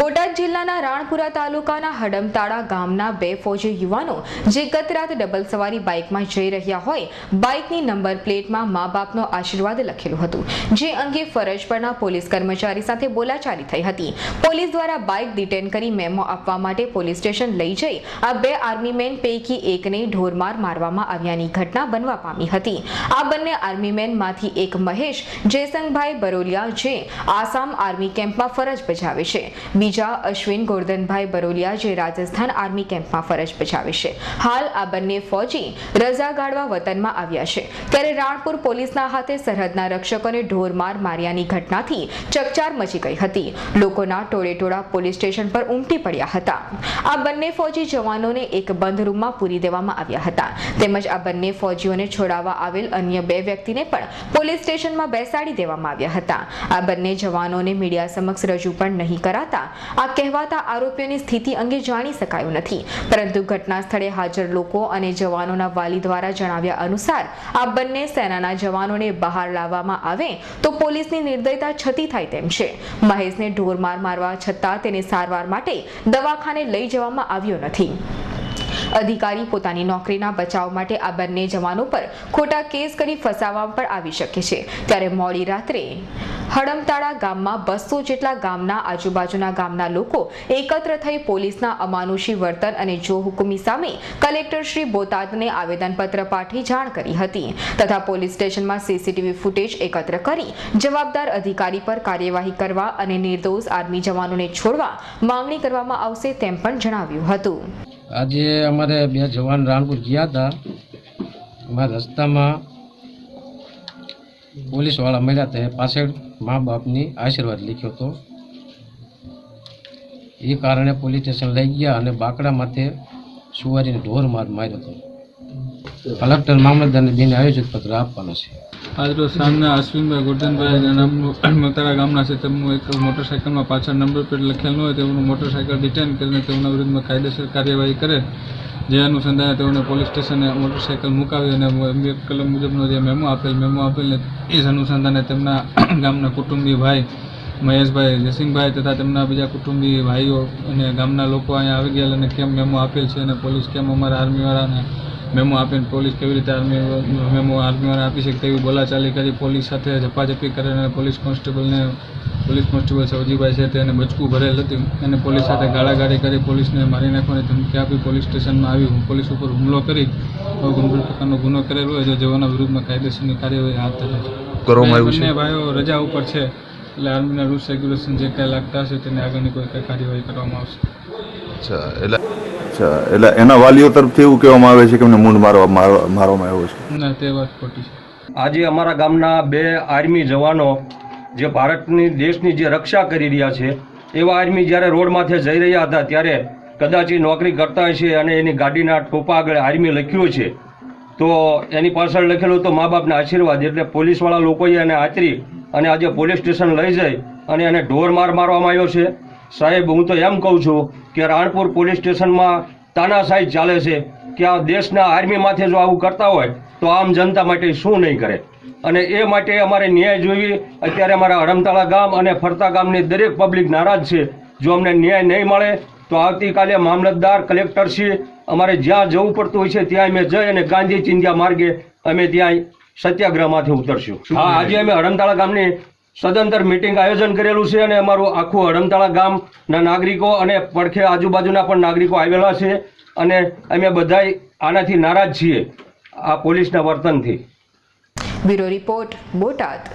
બોટાદ જિલ્લાના રાણપુરા તાલુકાના હડમતાળા ગામના બે ફોજી યુવાનો જે ગત રાત ડબલ સવારી બાઇકમાં જઈ રહ્યા હોય, બાઇકની નંબર પ્લેટમાં મા બાપનો આશીર્વાદ લખેલું હતું. જે અંગે ફરજ પરના પોલીસ કર્મચારી સાથે બોલાચાલી થઈ હતી. પોલીસ દ્વારા બાઇક ડિટેન કરી મેમો આપવા માટે પોલીસ સ્ટેશન લઈ જઈ, આ બે આર્મીમેન પૈકી એકને ઢોરમાર મારવામાં આવ્યાની ઘટના બનવા પામી હતી. આ બંને આર્મીમેનમાંથી એક મહેશ જયસંગભાઈ બરોલિયા જે આસામ આર્મી કેમ્પમાં ફરજ બજાવે છે. બીજા અશ્વિન, ગોરધનભાઈ બરોલિયા જે રાજસ્થાન આર્મી કેમ્પમાં ફરજ બજાવે હાલ આ બંને ફોજી રજા ગાળવા વતનમાં આવ્યા છે. ત્યારે રાણપુર પોલીસના હાથે સરહદના રક્ષકોને ઢોરમાર માર્યાની ઘટનાથી ચકચાર મચી ગઈ હતી. લોકોના ટોળેટોળા પોલીસ સ્ટેશન પર ઉમટી પડ્યા હતા. આ બંને ફોજી જવાનોને એક બંધ રૂમમાં પૂરી દેવામાં આવ્યા હતા. તેમજ આ બંને ફૌજીઓને છોડાવવા આવેલ અન્ય બે વ્યક્તિને પણ પોલીસ સ્ટેશનમાં બેસાડી દેવામાં આવ્યા હતા. આ બંને જવાનોને મીડિયા સમક્ષ રજૂ પણ નહીં કરાતા આ કહેવાતા આરોપીઓની સ્થિતિ અંગે જાણી શકાયું નથી. પરંતુ ઘટના સ્થળે હાજર લોકો અને જવાનોના વાલી દ્વારા જણાવ્યા અનુસાર, આ બંને સેનાના જવાનોને બહાર લાવવામાં આવે તો પોલીસની નિર્દયતા છતી થાય તેમ છે. મહેશને ઢોરમાર મારવા છતાં તેને સારવાર માટે દવાખાને લઈ જવામાં આવ્યો નથી. અધિકારી પોતાની નોકરીના બચાવ માટે આ બંને જવાનો પર ખોટા કેસ કરી ફસાવવા પણ આવી શકે છે. ત્યારે મોડી રાત્રે હડમતાળા ગામમાં બસો જેટલા ગામના આજુબાજુના ગામના લોકો એકત્ર થઈ પોલીસના અમાનુષી વર્તન અને જો હુકુમી સામે કલેક્ટર શ્રી બોતાદને આવેદનપત્ર પાઠવી જાણ કરી હતી તથા પોલીસ સ્ટેશનમાં સીસીટીવી ફૂટેજ એકત્ર કરી જવાબદાર અધિકારી પર કાર્યવાહી કરવા અને નિર્દોષ આર્મી જવાનોને છોડવા માંગણી કરવામાં આવશે તેમ પણ જણાવ્યું હતું. આજે અમારે બે જવાન રાણપુર ગયા હતા. અમારા રસ્તામાં પોલીસવાળા મળ્યા હતા પાછળ. મા બાપની આશીર્વાદ લખ્યો હતો. એ કારણે પોલીસ સ્ટેશન લઈ ગયા અને બાકડા માથે સુવારીને ઢોર માર માર્યો હતો. કલેક્ટર મામલતદારને બેને આયોજિત પત્ર આપવાનો છે. આજરોજ સાંજના અશ્વિનભાઈ ગોરધનભાઈ મતારા ગામના છે, તેમનું એક મોટરસાઇકલમાં પાછળ નંબર પ્લેટ લખેલ હોય તેમનું મોટરસાઇકલ ડિટેન કરીને તેમના વિરુદ્ધમાં કાયદેસર કાર્યવાહી કરે. જે અનુસંધાને તેઓને પોલીસ સ્ટેશને મોટરસાઇકલ મુકાવી અને કલમ મુજબનો જે મેમો આપેલ, મેમો આપેલને એ જ અનુસંધાને તેમના ગામના કુટુંબી ભાઈ મહેશભાઈ જયસિંહભાઈ તથા તેમના બીજા કુટુંબી ભાઈઓ અને ગામના લોકો અહીંયા આવી ગયા અને કેમ મેમો આપેલ છે અને પોલીસ કેમ અમારા આર્મીવાળાને મેમો આપીને પોલીસ કેવી રીતે આર્મી, મેમો આર્મીવાળા આપી શકે તેવી બોલાચાલી કરી, પોલીસ સાથે ઝપાઝપી કરે અને પોલીસ કોન્સ્ટેબલને પોલીસ કોન્સ્ટેબલ સવજીભાઈ છે તેને બચકું ભરેલ હતી. અને પોલીસ સાથે ગાળાગાળી કરી પોલીસને મારી નાખવાની ધમકી આપી પોલીસ સ્ટેશનમાં આવી. પોલીસ ઉપર હુમલો કરી ગંભીર પ્રકારનો ગુનો કરેલો હોય તો જેઓના વિરુદ્ધમાં કાયદેસરની કાર્યવાહી હાથ ધરાય છે. કરવામાં આવ્યું બંને છે ભાઈઓ રજા ઉપર છે એટલે આર્મીના રૂલ્સ રેગ્યુલેશન જે કાંઈ લાગતા હશે તેને આગળની કોઈ કઈ કાર્યવાહી કરવામાં આવશે. અચ્છા એટલે અચ્છા એટલે એના વાલીઓ તરફથી એવું કહેવામાં આવે છે કે એમને મૂંઢ મારવા મારવા- મારવામાં આવ્યો છે? ના તે વાત ખોટી છે. આજે અમારા ગામના બે આર્મી જવાનો જે ભારતની દેશની જે રક્ષા કરી રહ્યા છે, એવા આર્મી જ્યારે રોડ માથે જઈ રહ્યા હતા, ત્યારે કદાચ એ નોકરી કરતા હશે અને એની ગાડીના ટોપા આગળ આર્મી લખ્યું છે, તો એની પાછળ લખેલું તો મા બાપના આશીર્વાદ એટલે પોલીસવાળા લોકોએ એને આચરી અને આજે પોલીસ સ્ટેશન લઈ જઈ અને એને ઢોર માર મારવામાં આવ્યો છે. સાહેબ, હું તો એમ કહું છું કે રાણપુર પોલીસ સ્ટેશનમાં તાનાશાહી ચાલે છે કે આ દેશના આર્મી માથે જો આવું કરતા હોય તો આમ જનતા માટે શું નહીં કરે? અને એ માટે અમારે ન્યાય જોઈએ. અત્યારે અમારા હડમતાળા ગામ અને ફરતા ગામની દરેક પબ્લિક નારાજ છે. જો અમને ન્યાય નહીં મળે તો આવતીકાલે મામલતદાર કલેક્ટરશ્રી અમારે જ્યાં જવું પડતું હોય છે ત્યાં અમે જઈ અને ગાંધી ચિંધ્યા માર્ગે અમે ત્યાં સત્યાગ્રહમાંથી ઉતરશું. હા આજે અમે હડમતાળા ગામની સદંતર મિટિંગ આયોજન કરેલું છે અને અમારું આખું હરમતાળા ગામના નાગરિકો અને પડખે આજુબાજુના પણ નાગરિકો આવેલા છે. અને અમે બધાય આનાથી નારાજ છીએ આ પોલીસના વર્તનથી. Bureau report Botad.